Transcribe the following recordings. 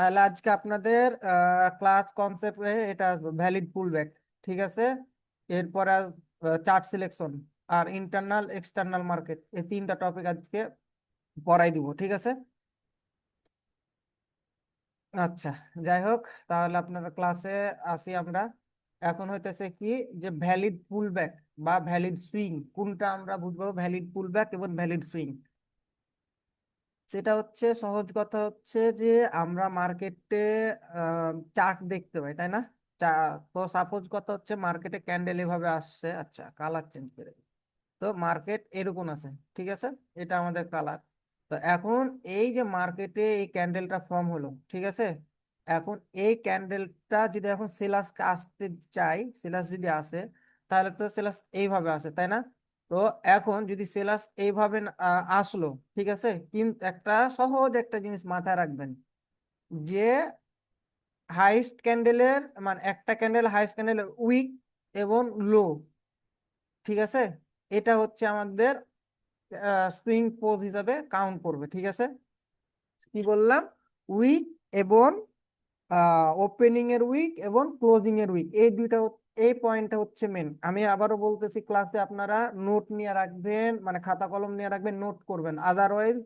তাহলে আজকে আপনাদের ক্লাস কনসেপ্ট এটা ভ্যালিড পুলব্যাক ঠিক আছে? এরপরে চার্ট সিলেকশন আর ইন্টারনাল এক্সটার্নাল মার্কেট এই তিনটা টপিক আজকে পড়াই দিব, ঠিক আছে? আচ্ছা যাই হোক, তাহলে আপনারা ক্লাসে আসি আমরা। এখন হইতেছে কি যে ভ্যালিড পুলব্যাক বা ভ্যালিড সুইং কোনটা আমরা বুঝব? ভ্যালিড পুলব্যাক এবং ভ্যালিড সুইং সেটা হচ্ছে সহজ কথা হচ্ছে যে আমরা মার্কেটে চার্ট দেখতে পাই, তাই না? তো সাপোজ কথা হচ্ছে মার্কেটে ক্যান্ডেল এভাবে আসছে আচ্ছা কালার চেঞ্জ করে তো মার্কেট এরকম আছে, ঠিক আছে? এটা আমাদের কালার। তো এখন এই যে মার্কেটে এই ক্যান্ডেলটা ফর্ম হলো, ঠিক আছে? এখন এই ক্যান্ডেলটা যদি এখন সেলাস আসতে চাই, সেলাস যদি আসে, তাহলে তো সেলাস এইভাবে আসে, তাই না? তো এখন যদি সেলাস এইভাবে আসলো, ঠিক আছে? কিন্তু একটা সহজ একটা জিনিস মাথায় রাখবেন যে হাইস্ট ক্যান্ডেলের মানে একটা ক্যান্ডেল হাইস্ট ক্যান্ডেলের উইক এবং লো ঠিক আছে? এটা হচ্ছে আমাদের সুইং পোজ হিসাবে কাউন্ট করবে, ঠিক আছে? কি বললাম? উইক এবং ওপেনিং এর উইক এবং ক্লোজিং এর উইক এই দুইটা এই পয়েন্টটা হচ্ছে মেন আমি আবারও বলতেছি ক্লাসে আপনারা নোট নিয়ে রাখবেন মানে খাতা কলম নিয়ে রাখবেন নোট করবেন। আদারওয়াইজ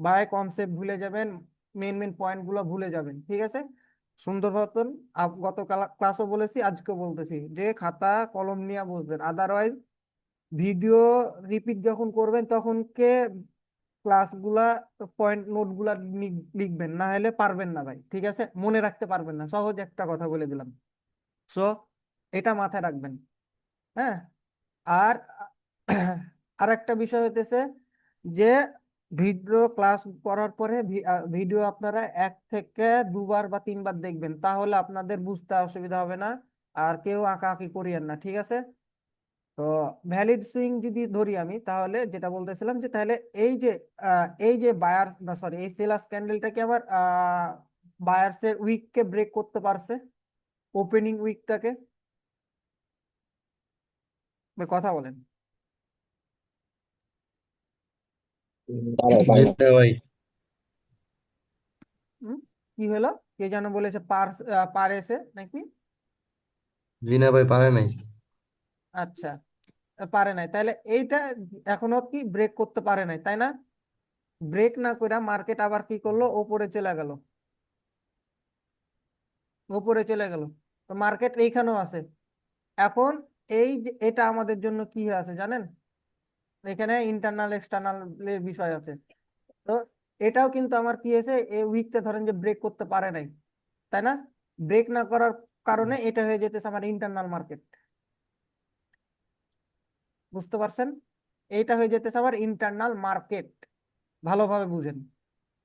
বাই কনসেপ্ট ভুলে যাবেন মেন মেন পয়েন্টগুলো ভুলে যাবেন, ঠিক আছে? সুন্দর আপ- গত ক্লাসও বলেছি, আজকেও বলতেছি, যে খাতা, কলম নিয়ে বসবেন। আদারওয়াইজ ভিডিও রিপিট যখন করবেন, তখন কে ক্লাসগুলা পয়েন্ট নোটগুলা লিখবেন, না হলে পারবেন না ভাই, ঠিক আছে? মনে রাখতে পারবেন না, সহজ একটা কথা বলে দিলাম। সো এটা মাথায় রাখবেন। হ্যাঁ? আর আর একটা বিষয় হইতেছে যে ভিডিও ক্লাস করার পরে ভিডিও আপনারা এক থেকে দুবার বা তিনবার দেখবেন, তাহলে আপনাদের বুঝতে অসুবিধা হবে না, আর কেউ আঁকাআঁকি করিয়েন না, ঠিক আছে? তো ভ্যালিড সুইং যদি ধরি আমি, তাহলে যেটা বলতেছিলাম যে তাহলে এই যে এই যে বায়ার সরি এই সেলার্স ক্যান্ডেলটা কি আবার বায়ার্স এর উইক কে ব্রেক করতে পারছে? ওপেনিং উইকটাকে কথা বলেন। ভাই কি হলো? কে যেন বলেছে পার পার এসে নাকি? ভাই পারে নাই। আচ্ছা পারে নাই। তাহলে এইটা এখনও কি ব্রেক করতে পারে নাই তাই না? ব্রেক না করে মার্কেট আবার কি করল? ওপরে চলে গেল। ওপরে চলে গেল। তো মার্কেট এইখানেও আছে। এখন এই যে এটা আমাদের জন্য কি আছে জানেন? এখানে ইন্টারনাল এক্সটার্নাল এর বিষয় আছে। তো এটাও কিন্তু আমার কি হয়েছে এই উইকটা ধরেন যে ব্রেক করতে পারে নাই তাই না? ব্রেক না করার কারণে এটা হয়ে যেতেছে আমার ইন্টারনাল মার্কেট বুঝতে পারছেন? এইটা হয়ে যেতেছে আমার ইন্টারনাল মার্কেট ভালোভাবে বুঝেন।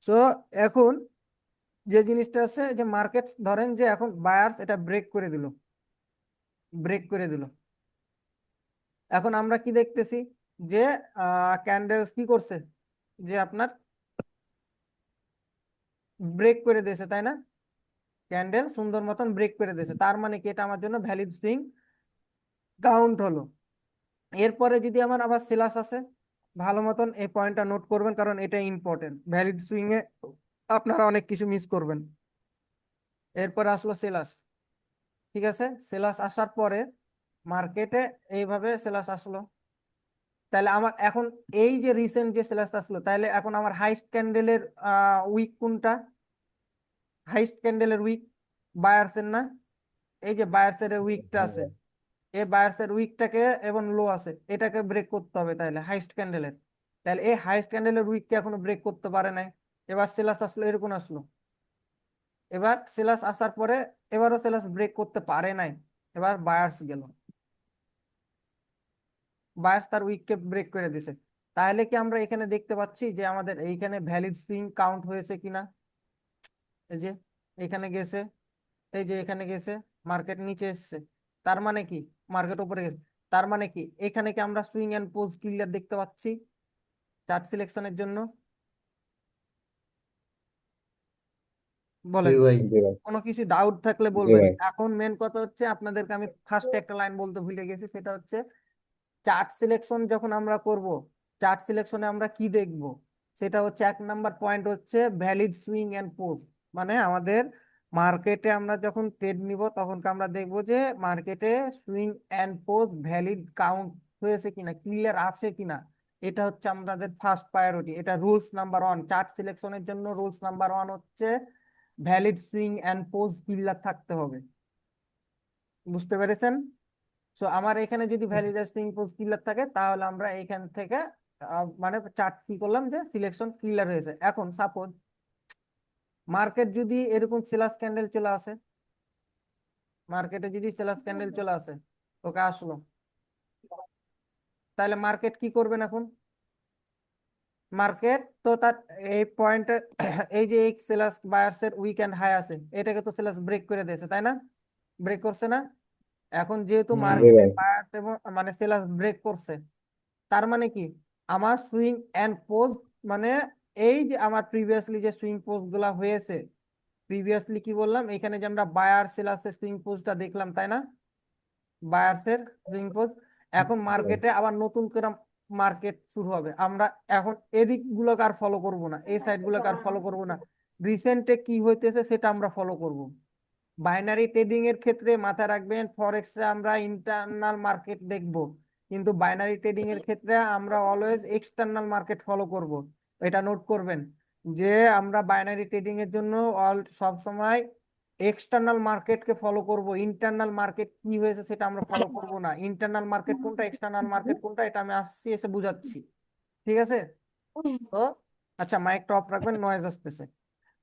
সো এখন যে জিনিসটা আছে যে মার্কেট ধরেন যে এখন বায়ার্স এটা ব্রেক করে দিল। ব্রেক করে দিল। এখন আমরা কি দেখতেছি? যে ক্যান্ডেলস কি করছে? যে আপনার ব্রেক করে দিয়েছে, তাই না? ক্যান্ডেল সুন্দর মতন ব্রেক করে দিয়েছে। তার মানে কি? এটা আমার জন্য ভ্যালিড সুইং কাউন্ট হলো। এরপরে যদি আমার আবার সেলাস আছে, ভালো মতন এই পয়েন্টটা নোট করবেন, কারণ এটা ইম্পর্টেন্ট ভ্যালিড সুইং এ আপনারা অনেক কিছু মিস করবেন। এরপরে আসলো সেলাস ঠিক আছে? সেলাস আসার পরে মার্কেটে এইভাবে সেলাস আসলো। তাহলে আমার এখন এই যে রিসেন্ট যে সেলাসটা আসলো, তাহলে এখন আমার হাইস্ট ক্যান্ডেলের উইক কোনটা? হাইস্ট ক্যান্ডেলের উইক বায়ার্সের না? এই যে বায়ার্সের উইকটা আছে। এই বায়ার্সের উইকটাকে এবং লো আছে, এটাকে ব্রেক করতে হবে তাহলে হাইস্ট ক্যান্ডেলের তাহলে এই হাইস্ট ক্যান্ডেলের উইককে এখনও ব্রেক করতে পারে নাই। এবার সেলাস আসলো, এরকম আসলো। এবার সেলাস আসার পরে এবারও সেলাস ব্রেক করতে পারে নাই। এবার বায়ার্স গেল। বায়ার্স তার উইককে ব্রেক করে দিছে। তাহলে কি আমরা এখানে দেখতে পাচ্ছি যে আমাদের এইখানে ভ্যালিড সুইং কাউন্ট হয়েছে কিনা? এই যে এখানে গেছে এই যে এখানে গেছে মার্কেট নিচে এসছে। তার মানে কি? মার্কেট উপরে গেছে। তার মানে কি? এখানে কি আমরা সুইং এন্ড পোজ ক্লিয়ার দেখতে পাচ্ছি? চার্ট সিলেকশনের জন্য। বলেন। কোনো কিছু ডাউট থাকলে বলবেন। এখন মেন কথা হচ্ছে আপনাদেরকে আমি ফার্স্ট একটা লাইন বলতে ভুলে গেছি সেটা হচ্ছে চার্ট সিলেকশন যখন আমরা করব, চার্ট সিলেকশনে আমরা কি দেখব? সেটা হচ্ছে এক নাম্বার পয়েন্ট হচ্ছে ভ্যালিড সুইং এন্ড পোজ মানে আমাদের মার্কেটে আমরা যখন ট্রেড নিব, তখন আমরা দেখব যে মার্কেটে swing and post valid count হয়েছে কিনা ক্লিয়ার আছে কিনা? এটা হচ্ছে আমাদের ফার্স্ট প্রায়োরিটি এটা রুলস নাম্বার ওয়ান চার্ট সিলেকশনের জন্য রুলস নাম্বার ওয়ান হচ্ছে valid swing and post clear থাকতে হবে। বুঝতে পেরেছেন? সো আমার এখানে যদি ভ্যালিড সুইং পোস্ট ক্লিয়ার থাকে, তাহলে আমরা এখান থেকে মানে চার্ট কি করলাম যে সিলেকশন ক্লিয়ার হয়েছে। এখন সাপোজ মার্কেট যদি এরকম সেলাস ক্যান্ডেল চলে আসে মার্কেটে যদি সেলাস ক্যান্ডেল চলে আসে, ওকে আসলো। তাহলে মার্কেট কি করবেন এখন? মার্কেট তো তার এই পয়েন্টে এই যে এই সেলার্স বায়ার্স এর উইকেন্ড হাই আছে, এটাকে তো সেলাস ব্রেক করে দিয়েছে, তাই না? ব্রেক করছে না? এখন যেহেতু মার্কেটে বায়ার্স এবং মানে সেলার্স ব্রেক করছে তার মানে কি? আমার সুইং এন্ড পোস্ট মানে এই যে আমার প্রিভিয়াসলি যে সুইং পোস্টগুলা হয়েছে প্রিভিয়াসলি কি বললাম? এখানে যে আমরা বায়ার সেলার্স এর সুইং পোস্টটা দেখলাম তাই না? বায়ার্স এর সুইং পোস্ট এখন মার্কেটে আবার নতুন করে মার্কেট শুরু হবে। আমরা এখন এদিক গুলোকে আর ফলো করব না এই সাইড গুলোকে আর ফলো করব না। রিসেন্টে কি হইতেছে সেটা আমরা ফলো করব। বাইনারি ট্রেডিং এর ক্ষেত্রে মাথায় রাখবেন ফরেক্সে আমরা ইন্টারনাল মার্কেট দেখব। কিন্তু বাইনারি ট্রেডিং এর ক্ষেত্রে আমরা অলওয়েজ এক্সটার্নাল মার্কেট ফলো করব। এটা নোট করবেন যে আমরা বাইনারি ট্রেডিং এর জন্য অল সব সময় এক্সটার্নাল মার্কেটকে ফলো করব। ইন্টারনাল মার্কেট কি হয়েছে সেটা আমরা ফলো করব না। ইন্টারনাল মার্কেট কোনটা এক্সটার্নাল মার্কেট কোনটা এটা আমি আসছি এসে বুঝাচ্ছি। ঠিক আছে? তো আচ্ছা মাইকটা অফ রাখবেন নয়েজ আসতেছে।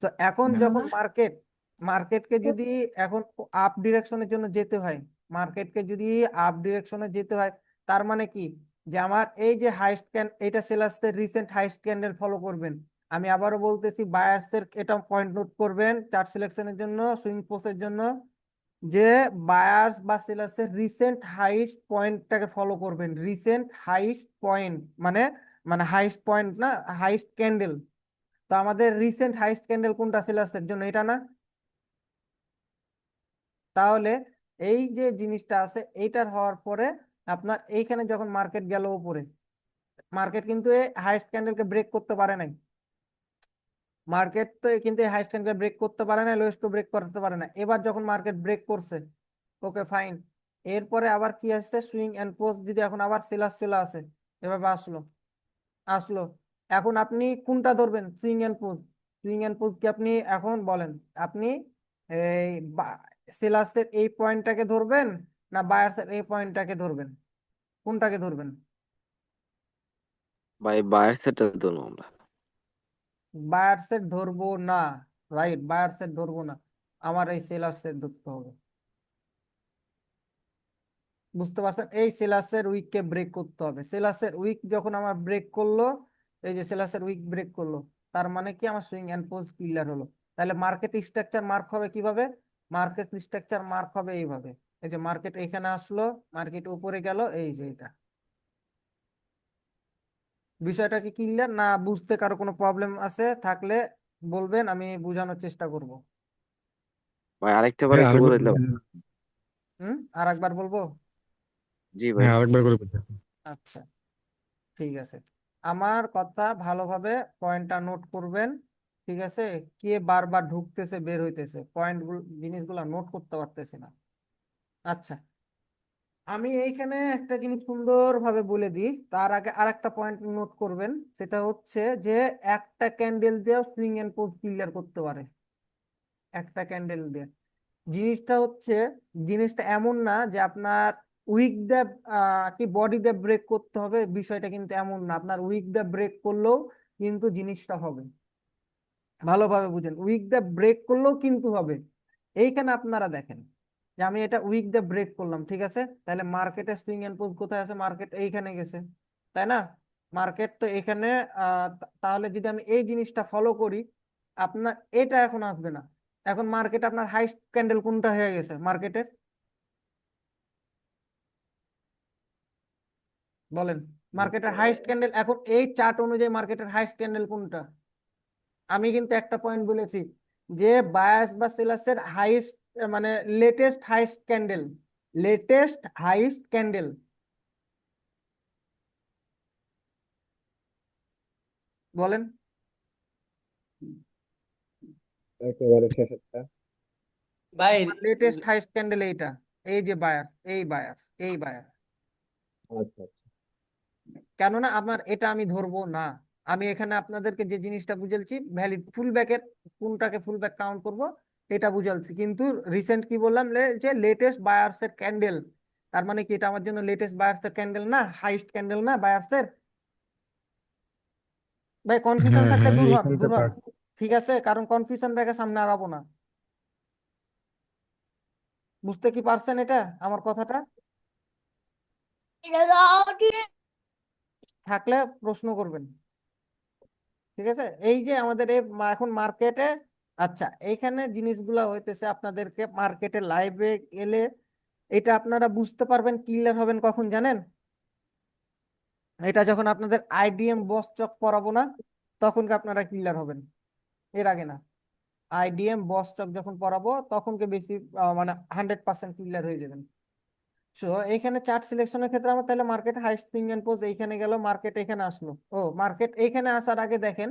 তো এখন যখন মার্কেট মার্কেটকে যদি এখন আপ ডিরেকশনের জন্য যেতে হয় মার্কেটকে যদি আপ ডিরেকশনে যেতে হয় তার মানে কি? যে আমার এই যে হাইস্ট ক্যান এটা সেলার্সের রিসেন্ট হাইস্ট ক্যান্ডেল ফলো করবেন। আমি আবারও বলতেছি বায়ার্সের এটা পয়েন্ট নোট করবেন চার্ট সিলেকশনের জন্য সুইং পোস্টের জন্য যে বায়ার্স বা সেলার্সের রিসেন্ট হাইস্ট পয়েন্টটাকে ফলো করবেন। রিসেন্ট হাইস্ট পয়েন্ট মানে মানে হাইস্ট পয়েন্ট না হাইস্ট ক্যান্ডেল তো আমাদের রিসেন্ট হাইস্ট ক্যান্ডেল কোনটা সেলার্সের জন্য? এটা না? তাহলে এই যে জিনিসটা আছে, এইটার হওয়ার পরে আপনার এইখানে যখন মার্কেট গেল উপরে মার্কেট কিন্তু এই হাইস্ট ক্যান্ডেলকে ব্রেক করতে পারে নাই। মার্কেট তো কিন্তু এই হাইস্ট ক্যান্ডেল ব্রেক করতে পারে না লোয়েস্ট ব্রেক করতে পারে না এবার যখন মার্কেট ব্রেক করছে ওকে ফাইন এরপরে আবার কি আসছে? সুইং এন্ড পোস্ট যদি এখন আবার সেলার্স চলে আসে, এভাবে আসলো আসলো। এখন আপনি কোনটা ধরবেন? Swing and post swing and post কি আপনি এখন বলেন, আপনি এই সেলার্সের এই পয়েন্টটাকে ধরবেন না বায়ার্সের এই পয়েন্টটাকে ধরবেন? কোনটাকে ধরবেন? ভাই বায়ার সেটটা ধরবো আমরা। বায়ার্সের ধরবো না রাইট বায়ার্সের ধরবো না। আমার এই সেলার্সের ধরতে হবে। বুঝতে পারছেন? এই সেলার্সের উইককে ব্রেক করতে হবে। সেলাসের উইক যখন আমার ব্রেক করল এই যে সেলাসের উইক ব্রেক করল তার মানে কি আমার সুইং এন্ড পোস্ট ক্লিয়ার হলো। তাহলে মার্কেট স্ট্রাকচার মার্ক হবে কীভাবে? মার্কেট স্ট্রাকচার মার্ক হবে এইভাবে। এই যে মার্কেট এখানে আসলো মার্কেট উপরে গেল এই যে এটা। বিষয়টা কি ক্লিয়ার না বুঝতে কারও কোনো প্রবলেম আছে থাকলে বলবেন আমি বোঝানোর চেষ্টা করব। ভাই আরেকটা বার হ্যাঁ একটু বলে দিলাম হুম? আর একবার বলব? জি ভাই। হ্যাঁ আরেকবার করে বলতে আচ্ছা ঠিক আছে। আমার কথা ভালোভাবে পয়েন্টটা নোট করবেন। ঠিক আছে? কে বারবার ঢুকতেছে, বের হইতেছে? পয়েন্টগুলো, জিনিসগুলো নোট করতে পারতেছে না। আচ্ছা। আমি এইখানে একটা জিনিস সুন্দরভাবে বলে দিই। তার আগে আর একটা পয়েন্ট নোট করবেন। সেটা হচ্ছে যে, একটা ক্যান্ডেল দিয়ে সুইং এন্ড পোস্ট ক্লিয়ার করতে পারে। একটা ক্যান্ডেল দিয়ে। জিনিসটা হচ্ছে, জিনিসটা এমন না যে আপনার উইক দা কি বডি দা ব্রেক করতে হবে, বিষয়টা কিন্তু এমন না। আপনার উইক দা ব্রেক করলেও কিন্তু জিনিসটা হবে। ভালোভাবে বুঝেন। উইক দা ব্রেক করলেও কিন্তু হবে। এইখানে আপনারা দেখেন যে আমি এটা উইক দা ব্রেক করলাম ঠিক আছে? তাহলে মার্কেটে সুইং এন্ড পোস্ট কোথায় আছে? মার্কেট এইখানে গেছে তাই না? মার্কেট তো এখানে তাহলে যদি আমি এই জিনিসটা ফলো করি আপনার এটা এখন আসবে না। এখন মার্কেট আপনার হাইস্ট ক্যান্ডেল কোনটা হয়ে গেছে? মার্কেটের বলেন। মার্কেটের হাইস্ট ক্যান্ডেল এখন এই চার্ট অনুযায়ী মার্কেটের হাইস্ট ক্যান্ডেল কোনটা? আমি কিন্তু একটা পয়েন্ট বলেছি যে বায়াস বা সেলাসের হাইস্ট মানে latest highest candle latest highest candle বলেন। একেবারে শেষেরটা ভাই লেটেস্ট হাইস্ট ক্যান্ডেল এইটা এই যে বায়ার এই বায়ার এই বায়ার আচ্ছা আচ্ছা। কেননা আমার এটা আমি ধরবো না। আমি এখানে আপনাদেরকে যে জিনিসটা বুঝাচ্ছি ভ্যালিড ফুল ব্যাকের কোনটাকে ফুল ব্যাক কাউন্ট করব এটা বুঝাচ্ছি। কিন্তু রিসেন্ট কি বললাম যে লেটেস্ট বায়ার্স এর ক্যান্ডেল তার মানে কি এটা আমার জন্য লেটেস্ট বায়ার্স এর ক্যান্ডেল না হাইস্ট ক্যান্ডেল না বায়ার্স এর? ভাই কনফিউশন হ্যাঁ, থাকলে হ্যাঁ, দূর এইখানটা দূর হন। থাক। ঠিক আছে কারণ কনফিউশন রেখে সামনে আগাবো না। বুঝতে কি পারছেন এটা আমার কথাটা? থাকলে প্রশ্ন করবেন। ঠিক আছে? এই যে আমাদের এখন মার্কেটে আচ্ছা এইখানে জিনিসগুলো হইতেছে আপনাদেরকে মার্কেটে লাইভে গেলে এটা আপনারা বুঝতে পারবেন ক্লিয়ার হবেন কখন জানেন? এটা যখন আপনাদের আইডিএম বস চক পড়াবো না, তখন আপনারা ক্লিয়ার হবেন? এর আগে না। আইডিএম বস চক যখন পড়াবো তখন কি বেশি মানে হান্ড্রেড পার্সেন্ট ক্লিয়ার হয়ে যাবেন। সো এইখানে চার্ট সিলেকশনের ক্ষেত্রে আমার তাহলে market high swing and pose এইখানে গেল মার্কেট এখানে আসলো। ও মার্কেট এইখানে আসার আগে দেখেন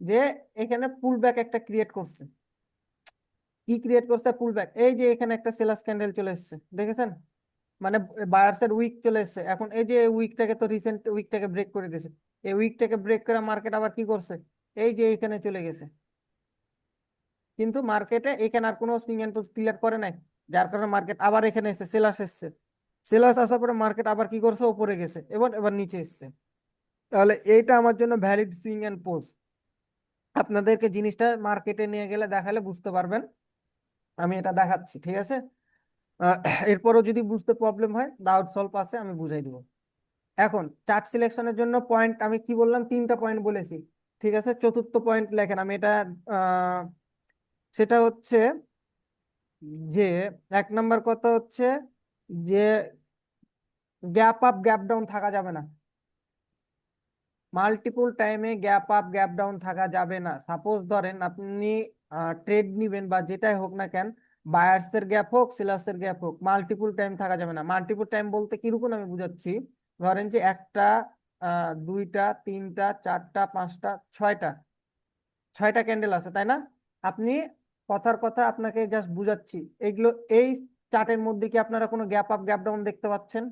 যে এখানে পুল ব্যাক একটা ক্রিয়েট করছে। কি ক্রিয়েট করছে? পুল ব্যাক এই যে এখানে একটা সেলাস ক্যান্ডেল চলে এসেছে, দেখেছেন? মানে বায়ার্স এর উইক চলে এসেছে। এখন এই যে উইকটাকে তো রিসেন্ট উইকটাকে ব্রেক করে দিয়েছে। এই উইকটাকে ব্রেক করে মার্কেট আবার কি করছে? এই যে এখানে চলে গেছে। কিন্তু মার্কেটে এখানে আর কোনো সুইং এন্ড ক্লিয়ার করে নাই। যার কারণে মার্কেট আবার এখানে এসেছে সেলাস এসেছে। সেলাস আসার পরে মার্কেট আবার কি করছে? উপরে গেছে। এবার এবার নিচে এসছে। তাহলে এইটা আমার জন্য ভ্যালিড সুইং অ্যান্ড পোজ আপনাদেরকে জিনিসটা মার্কেটে নিয়ে গেলে দেখালে বুঝতে পারবেন। আমি এটা দেখাচ্ছি, ঠিক আছে? এরপরও যদি বুঝতে প্রবলেম হয় ডাউট সলভ আছে, আমি বুঝাই দিব। এখন চার্ট সিলেকশনের জন্য পয়েন্ট আমি কি বললাম? তিনটা পয়েন্ট বলেছি, ঠিক আছে? চতুর্থ পয়েন্ট লেখেন। আমি এটা সেটা হচ্ছে যে, এক নাম্বার কথা হচ্ছে যে গ্যাপ আপ গ্যাপ ডাউন থাকা যাবে না। মাল্টিপল টাইমে গ্যাপ আপ গ্যাপ ডাউন থাকা যাবে না। সাপোজ ধরেন আপনি ট্রেড নিবেন বা যেটাই হোক না কেন বায়ার্স এর গ্যাপ হোক সেলার্স এর গ্যাপ হোক মাল্টিপল টাইম থাকা যাবে না। মাল্টিপল টাইম বলতে কীরকম আমি বুঝাচ্ছি? ধরেন যে একটা দুইটা, তিনটা, চারটা, পাঁচটা, ছয়টা ছয়টা ক্যান্ডেল আছে, তাই না? আপনি কথার কথা আপনাকে জাস্ট বুঝাচ্ছি। এগুলো, এই চার্টের মধ্যে কি আপনারা কোনো গ্যাপ আপ গ্যাপ ডাউন দেখতে পাচ্ছেন?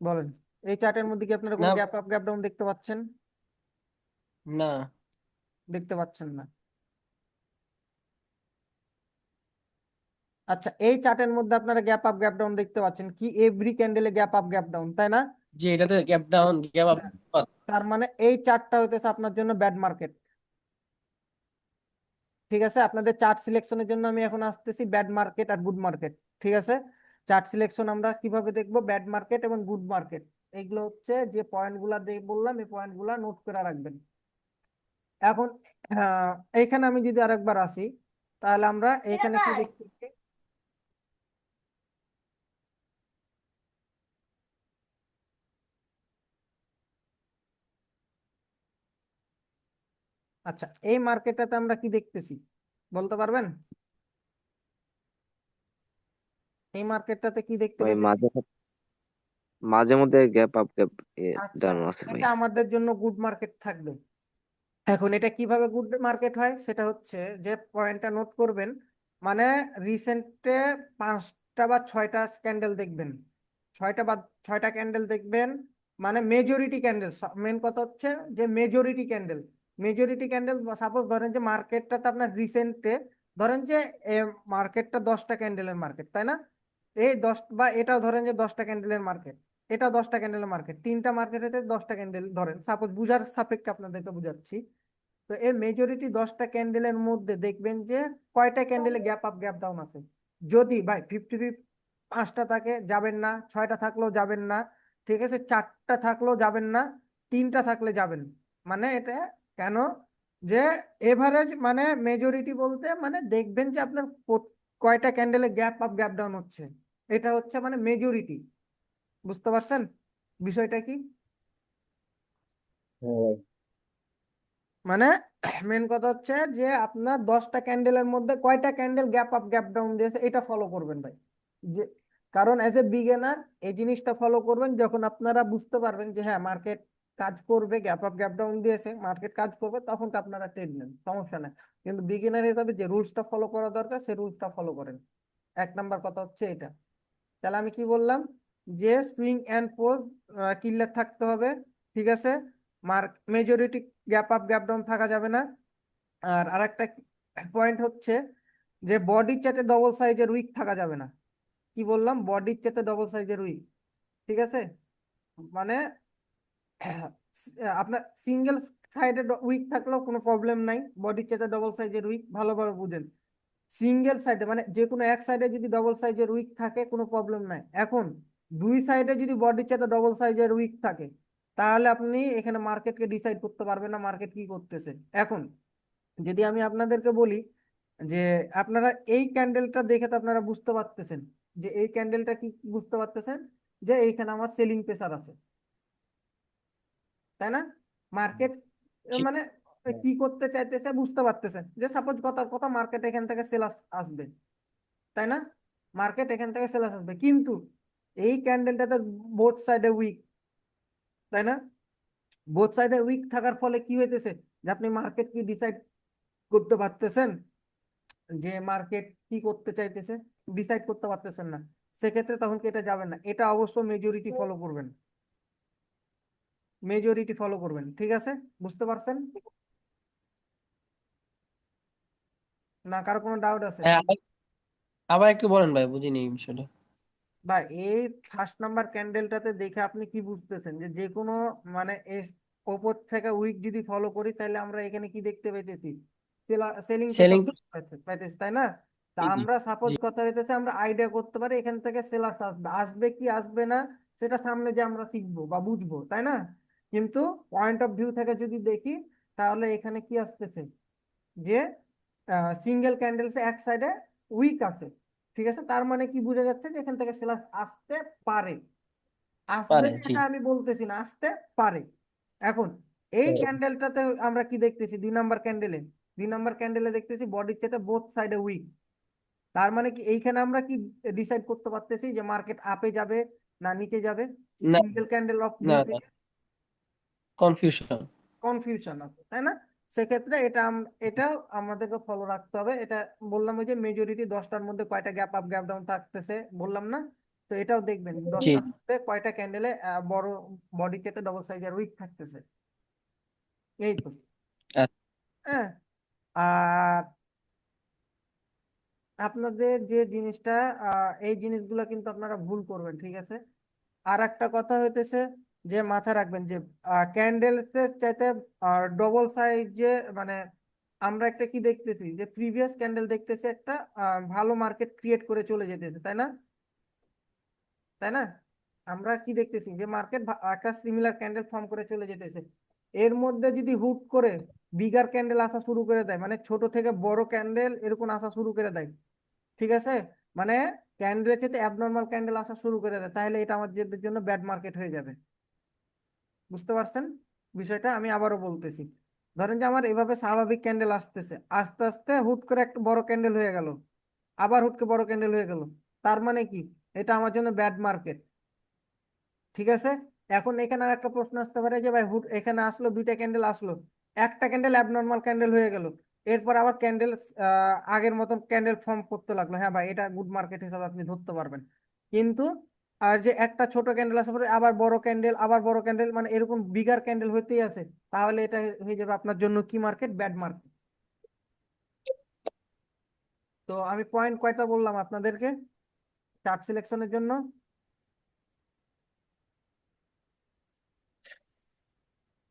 বলেন এই চার্টের মধ্যে কি আপনারা কোনো গ্যাপ আপ গ্যাপ ডাউন দেখতে পাচ্ছেন? না। দেখতে পাচ্ছেন না। আচ্ছা এই চার্টের মধ্যে আপনারা গ্যাপ আপ গ্যাপ ডাউন দেখতে পাচ্ছেন কি? এভরি ক্যান্ডেলে গ্যাপ আপ গ্যাপ ডাউন তাই না? যে এটাতে গ্যাপ ডাউন গ্যাপ আপ। তার মানে এই চার্টটা হইতেছে আপনার জন্য ব্যাড মার্কেট। ঠিক আছে? আপনাদের চার্ট সিলেকশনের জন্য আমি এখন আসতেছি ব্যাড মার্কেট আর গুড মার্কেট ঠিক আছে? চার্ট সিলেকশন আমরা কীভাবে দেখব? ব্যাড মার্কেট এবং গুড মার্কেট এগুলো হচ্ছে যে পয়েন্টগুলা বললাম এই পয়েন্টগুলা নোট করে রাখবেন। এখন এখানে এইখানে আমি যদি আরেকবার আসি তাহলে আমরা এইখানে কি দেখতেছি আচ্ছা এই মার্কেটটাতে আমরা কি দেখতেছি? বলতে পারবেন? এই মার্কেটটাতে কি দেখতে মাঝে মাঝে মধ্যে গ্যাপ আপ গ্যাপ আচ্ছা ডাউন আছে ভাই। এটা আমাদের জন্য গুড মার্কেট থাকবে। এখন এটা কীভাবে গুড মার্কেট হয়? সেটা হচ্ছে যে পয়েন্টটা নোট করবেন মানে রিসেন্টে পাঁচটা বা ছয়টা ক্যান্ডেল দেখবেন। ছয়টা বা ছয়টা ক্যান্ডেল দেখবেন মানে মেজরিটি ক্যান্ডেল। মেন কথা হচ্ছে যে majority candle. Majority candle suppose ধরেন যে মার্কেটটাতে আপনার রিসেন্টে ধরেন যে মার্কেটটা দশটা ক্যান্ডেলের মার্কেট তাই না? এই দশ বা এটাও ধরেন যে দশটা ক্যান্ডেলের মার্কেট এটা দশটা ক্যান্ডেলের মার্কেট তিনটা মার্কেটেতে দশটা ক্যান্ডেল ধরেন সাপোজ বুঝার সাপেক্ষে আপনাদেরকে বুঝাচ্ছি। তো এর মেজরিটি দশটা ক্যান্ডেলের মধ্যে দেখবেন যে কয়টা ক্যান্ডেলে গ্যাপ আপ গ্যাপ ডাউন আছে? যদি ভাই ফিফটি ফিফটি পাঁচটা থাকে, যাবেন না, ছয়টা থাকলেও যাবেন না, ঠিক আছে? চারটা থাকলেও যাবেন না, তিনটা থাকলে যাবেন মানে এটা কেন? যে এভারেজ মানে মেজরিটি বলতে মানে দেখবেন যে আপনার কয়টা ক্যান্ডেলে গ্যাপ আপ গ্যাপ ডাউন হচ্ছে। এটা হচ্ছে মানে মেজরিটি বুঝতে পারছেন? বিষয়টা কি? হ্যাঁ। মানে মেন কথা হচ্ছে যে আপনার দশটা ক্যান্ডেলের মধ্যে কয়টা candle gap up gap down দিয়েছে এটা ফলো করবেন ভাই। যে কারণ এজ এ বিগেনার এই জিনিসটা ফলো করবেন যখন আপনারা বুঝতে পারবেন যে হ্যাঁ মার্কেট কাজ করবে গ্যাপ আপ গ্যাপ ডাউন দিয়েছে মার্কেট কাজ করবে, তখন তো আপনারা ট্রেড নেন, সমস্যা নাই। কিন্তু বিগিনার হিসাবে যে রুলসটা ফলো করা দরকার, সেই রুলসটা ফলো করেন। এক নাম্বার কথা হচ্ছে এটা। তাহলে আমি কি বললাম? যে সুইং অ্যান্ড পোজ কিল্লার থাকতে হবে, ঠিক আছে? Mark majority gap up gap down থাকা যাবে না। আর আরেকটা পয়েন্ট হচ্ছে যে বডির চাতে ডবল সাইজের উইক থাকা যাবে না। কি বললাম? বডির চাতে ডবল সাইজের উইক ঠিক আছে? মানে আপনার সিঙ্গেল সাইডে উইক থাকলেও কোনো প্রবলেম নাই। বডির চাতে ডবল সাইজের উইক ভালোভাবে বুঝেন। সিঙ্গেল সাইডে মানে যে কোনো এক সাইডে যদি ডবল সাইজের উইক থাকে, কোনো প্রবলেম নাই। এখন দুই সাইডে যদি বডির চাতে ডবল সাইজের উইক থাকে, তাহলে আপনি এখানে মার্কেটকে ডিসাইড করতে পারবেন না মার্কেট কি করতেছে। এখন যদি আমি আপনাদেরকে বলি যে আপনারা এই ক্যান্ডেলটা দেখে তো আপনারা বুঝতে পারতেছেন যে এই ক্যান্ডেলটা কি বুঝতে পারতেছেন? যে এইখানে আমার সেলিং প্রেসার আছে। তাই না? মার্কেট মানে কি করতে চাইতেছে বুঝতে পারতেছেন। যে সাপোজ কথা কথা মার্কেট এখান থেকে সেল আসবে তাই না? মার্কেট এখান থেকে সেল আসবে। কিন্তু এই ক্যান্ডেলটাতে বোথ সাইডে উইক তাই না? বোথ সাইডে উইক থাকার ফলে কি হইতেছে? যে আপনি মার্কেট কি ডিসাইড করতে পারতেছেন? যে মার্কেট কি করতে চাইতেছে? ডিসাইড করতে পারতেছেন না। সেক্ষেত্রে তখন কি এটা যাবেন না? এটা অবশ্য মেজরিটি ফলো করবেন। মেজরিটি ফলো করবেন ঠিক আছে? বুঝতে পারছেন? না কারও কোনো ডাউট আছে? হ্যাঁ আবার একটু বলেন ভাই বুঝিনি এই বিষয়টা। বা এই ফার্স্ট নাম্বার ক্যান্ডেলটাতে দেখে আপনি কি বুঝতেছেন? যে যে কোনো মানে ওপর থেকে উইক যদি ফলো করি তাহলে আমরা এখানে কি দেখতে পাইতেছি? সেলিং Selling পাইতেছি তাই না? তা আমরা সাপোজ কথা হইতেছে আমরা আইডিয়া করতে পারি এখান থেকে সেলার্স আসবে। আসবে কি আসবে না সেটা সামনে যে আমরা শিখব বা বুঝব তাই না? কিন্তু পয়েন্ট অফ ভিউ থেকে যদি দেখি তাহলে এখানে কি আসতেছে? যে সিঙ্গেল ক্যান্ডেলস এক সাইডে উইক আছে। ঠিক আছে? তার মানে কি বোঝা যাচ্ছে যে এখান থেকে সেলার আসতে পারে। আসবে আমি বলতেছি না আসতে পারে। এখন এই ক্যান্ডেলটাতে আমরা কি দেখতেছি? দুই নাম্বার ক্যান্ডেলে দুই নাম্বার ক্যান্ডেলে দেখতেছি বডির চেয়ে বোথ সাইডে উইক তার মানে কি এইখানে আমরা কি ডিসাইড করতে পারতেছি যে মার্কেট আপে যাবে না নিচে যাবে? Single candle of confusion confusion আছে তাই না? সেক্ষেত্রে এটা এটাও আমাদেরকে ফলো রাখতে হবে। এটা বললাম ওই যে মেজরিটি দশটার মধ্যে কয়টা গ্যাপ আপ গ্যাপ ডাউন থাকতেছে বললাম না? তো এটাও দেখবেন দশটার মধ্যে কয়টা ক্যান্ডেলে বড় বডি চেতে ডবল সাইজের উইক থাকতেছে। এই তো। আচ্ছা। হ্যাঁ আর আপনাদের যে জিনিসটা আহ, এই জিনিসগুলো কিন্তু আপনারা ভুল করবেন ঠিক আছে? আর একটা কথা হইতেছে যে মাথায় রাখবেন যে ক্যান্ডেলসের চাইতে ডবল সাইজে মানে আমরা একটা কি দেখতেছি? যে প্রিভিয়াস ক্যান্ডেল দেখতেছি একটা ভালো মার্কেট ক্রিয়েট করে চলে যেতেছে, তাই না? তাই না? আমরা কি দেখতেছি? যে মার্কেট একটা সিমিলার ক্যান্ডেল ফর্ম করে চলে যেতেছে। এর মধ্যে যদি হুট করে বিগার ক্যান্ডেল আসা শুরু করে দেয় মানে ছোট থেকে বড় ক্যান্ডেল এরকম আসা শুরু করে দেয়, ঠিক আছে? মানে ক্যান্ডেলের চেয়ে অ্যাবনর্মাল ক্যান্ডেল আসা শুরু করে দেয়, তাহলে এটা আমাদের জন্য ব্যাড মার্কেট হয়ে যাবে। বুঝতে পারছেন? বিষয়টা আমি আবারও বলতেছি। ধরেন যে আমার এভাবে স্বাভাবিক ক্যান্ডেল আসতেছে। আস্তে আস্তে হুট করে একটা বড় ক্যান্ডেল হয়ে গেল। আবার হুট করে বড় ক্যান্ডেল হয়ে গেল। তার মানে কি? এটা আমার জন্য ব্যাড মার্কেট ঠিক আছে? এখন এখানে আর একটা প্রশ্ন আসতে পারে যে ভাই, হুট, এখানে আসলো, দুইটা ক্যান্ডেল আসলো। একটা ক্যান্ডেল অ্যাবনর্মাল ক্যান্ডেল হয়ে গেল। এরপর আবার ক্যান্ডেল আগের মতন ক্যান্ডেল ফর্ম করতে লাগল। হ্যাঁ ভাই, এটা গুড মার্কেট হিসাবে আপনি ধরতে পারবেন। কিন্তু আর যে একটা ছোট ক্যান্ডেল আসার পরে আবার বড় ক্যান্ডেল আবার বড় ক্যান্ডেল মানে এরকম বিগার ক্যান্ডেল হইতেই আছে। তাহলে এটা হয়ে যাবে আপনার জন্য কি মার্কেট ব্যাড মার্কেট তো আমি পয়েন্ট কয়টা বললাম আপনাদেরকে? চার্ট সিলেকশনের জন্য।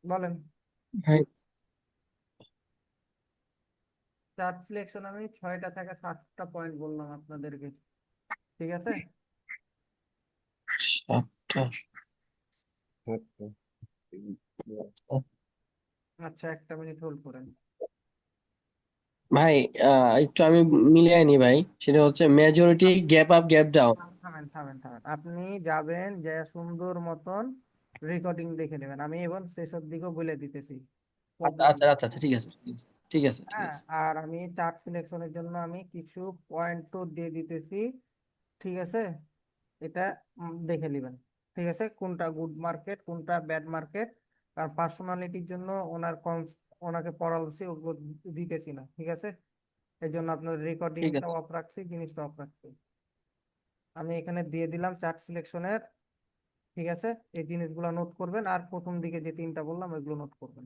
বলেন। হ্যাঁ। চার্ট সিলেকশন আমি ছয়টা থেকে সাতটা পয়েন্ট বললাম আপনাদেরকে। ঠিক আছে? আচ্ছা আচ্ছা একটা মিনিট হোল্ড করেন। ভাই একটু আমি মিলিয়ে নি ভাই সেটা হচ্ছে majority gap up gap down থামেন থামেন থামেন আপনি যাবেন যে সুন্দর মতন রেকর্ডিং দেখে নেবেন। আমি এবং শেষের দিকেও বলে দিতেছি। আচ্ছা আচ্ছা আচ্ছা ঠিক আছে ঠিক আছে হ্যাঁ আর আমি চার্ট সিলেকশনের জন্য আমি কিছু পয়েন্ট তো দিয়ে দিতেছি। ঠিক আছে? এটা দেখে নেবেন। ঠিক আছে? কোনটা গুড মার্কেট কোনটা ব্যাড মার্কেট কারণ পার্সোনালিটির জন্য ওনার ওনাকে পড়ালছি ওগুলো দিতেছি না। ঠিক আছে? এই জন্য আপনার রেকর্ডিংটা অফ রাখছি জিনিসটা অফ রাখছি। আমি এখানে দিয়ে দিলাম চার্ট সিলেকশনের ঠিক আছে? এই জিনিসগুলো নোট করবেন। আর প্রথম দিকে যে তিনটা বললাম ওইগুলো নোট করবেন।